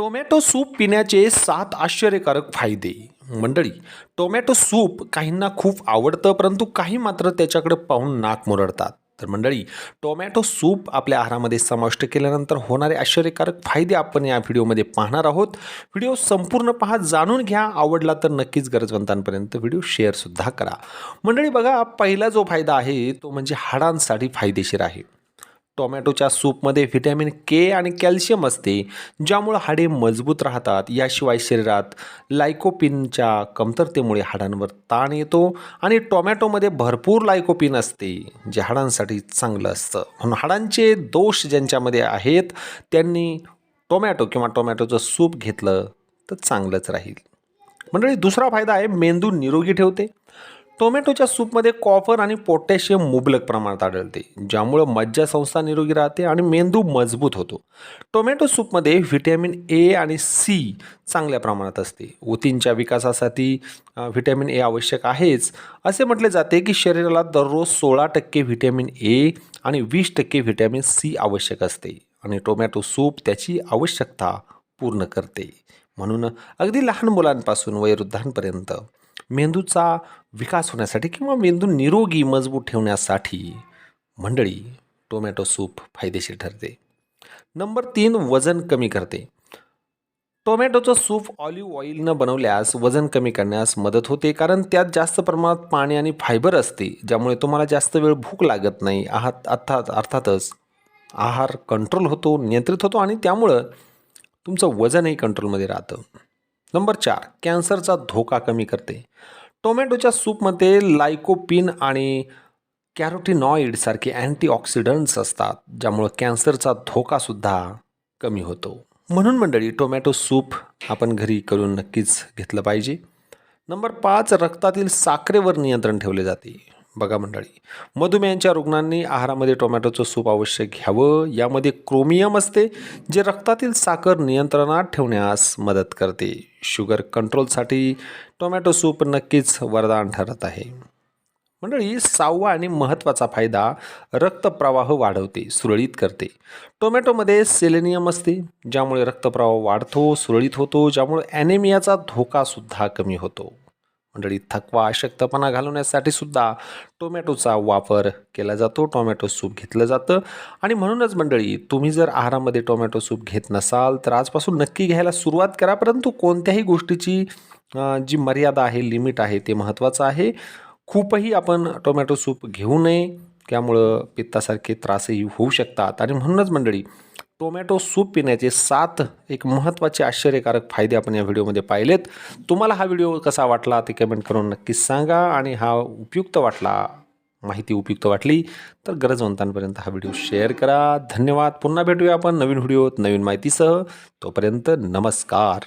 Tomato soup पिण्याचे सात आश्चर्यकारक फायदे. मंडळी टोमॅटो सूप काहींना खूप आवडतं परंतु काही मात्र त्याच्याकडे पाहून नाक मुरडतात. तर मंडळी टोमॅटो सूप आपल्या आहारामध्ये समाविष्ट केल्यानंतर होणारे आश्चर्यकारक फायदे आपण या व्हिडिओमध्ये पाहणार आहोत. व्हिडिओ संपूर्ण पहा जाणून घ्या आवडला तर नक्कीच गरजवंतांपर्यंत व्हिडिओ शेअरसुद्धा करा. मंडळी बघा पहिला जो फायदा आहे तो म्हणजे हाडांसाठी फायदेशीर आहे. टोमॅटोच्या सूपमध्ये व्हिटॅमिन के आणि कॅल्शियम असते ज्यामुळं हाडे मजबूत राहतात. याशिवाय शरीरात लायकोपिनच्या कमतरतेमुळे हाडांवर ताण येतो आणि टोमॅटोमध्ये भरपूर लायकोपिन असते जे हाडांसाठी चांगलं असतं. म्हणून हाडांचे दोष ज्यांच्यामध्ये आहेत त्यांनी टोमॅटो किंवा टोमॅटोचं सूप घेतलं तर चांगलंच राहील. मंडळी दुसरा फायदा आहे मेंदू निरोगी ठेवते. टोमॅटोच्या सूपमध्ये कॉपर आणि पोटॅशियम मुबलक प्रमाणात आढळते ज्यामुळं मज्जासंस्था निरोगी राहते आणि मेंदू मजबूत होतो. टोमॅटो सूपमध्ये व्हिटॅमिन ए आणि सी चांगल्या प्रमाणात असते. ऊतींच्या विकासासाठी व्हिटॅमिन ए आवश्यक आहेच. असे म्हटले जाते की शरीराला दररोज सोळा टक्के व्हिटॅमिन ए आणि वीस टक्के व्हिटॅमिन सी आवश्यक असते आणि टोमॅटो सूप त्याची आवश्यकता पूर्ण करते. म्हणून अगदी लहान मुलांपासून वयोवृद्धांपर्यंत मेंदूचा विकास होण्यासाठी किंवा मेंदू निरोगी मजबूत ठेवण्यासाठी मंडळी टोमॅटो सूप फायदेशीर ठरते. नंबर तीन वजन कमी करते. टोमॅटोचं सूप ऑलिव्ह ऑइलनं बनवल्यास वजन कमी करण्यास मदत होते कारण त्यात जास्त प्रमाणात पाणी आणि फायबर असते ज्यामुळे तुम्हाला जास्त वेळ भूक लागत नाही. आहात अर्थात अर्थातच आहार कंट्रोल होतो नियंत्रित होतो आणि त्यामुळं तुमचं वजनही कंट्रोलमध्ये राहतं. नंबर चार कॅन्सरचा धोका कमी करते. टोमॅटोच्या सूपमध्ये लायकोपिन आणि कॅरोटिनॉइडसारखे अँटीऑक्सिडंट्स असतात ज्यामुळं कॅन्सरचा धोकासुद्धा कमी होतो. म्हणून मंडळी टोमॅटो सूप आपण घरी करून नक्कीच घेतलं पाहिजे. नंबर पाच रक्तातील साखरेवर नियंत्रण ठेवले जाते. बघा मंडळी. मधुमेहाच्या रुग्णांनी आहारामध्ये टोमॅटोचं सूप अवश्य घ्यावं. यामध्ये क्रोमियम असते जे रक्तातील साखर नियंत्रणात ठेवण्यास मदत करते. शुगर कंट्रोलसाठी टोमॅटो सूप नक्कीच वरदान ठरत आहे. मंडळी सहावा आणि महत्त्वाचा फायदा रक्तप्रवाह वाढवते सुरळीत करते. टोमॅटोमध्ये सेलेनियम असते ज्यामुळे रक्तप्रवाह वाढतो सुरळीत होतो ज्यामुळे ॲनेमियाचा धोकासुद्धा कमी होतो. मंडळी थकवा अशक्तपणा घालवण्यासाठी सुद्धा टोमॅटोचा वापर केला जातो. टोमॅटो सूप घेतलं जातं. आणि म्हणूनच मंडळी तुम्ही जर आहारामध्ये टोमॅटो सूप घेत नसाल तर आजपासून नक्की घ्यायला सुरुवात करा. परंतु कोणत्याही गोष्टीची जी मर्यादा आहे लिमिट आहे ते महत्त्वाचं आहे. खूपही आपण टोमॅटो सूप घेऊ नये. त्यामुळं पित्तासारखे त्रासही होऊ शकतात. आणि म्हणूनच मंडळी टोमॅटो सूप पिण्याचे सात एक महत्त्वाचे आश्चर्यकारक फायदे आपण या व्हिडिओमध्ये पाहिलेत. तुम्हाला हा व्हिडिओ कसा वाटला ते कमेंट करून नक्कीच सांगा आणि हा उपयुक्त वाटला माहिती उपयुक्त वाटली तर गरजवंतांपर्यंत हा व्हिडिओ शेअर करा. धन्यवाद. पुन्हा भेटूया आपण नवीन व्हिडिओत नवीन माहितीसह. तोपर्यंत नमस्कार.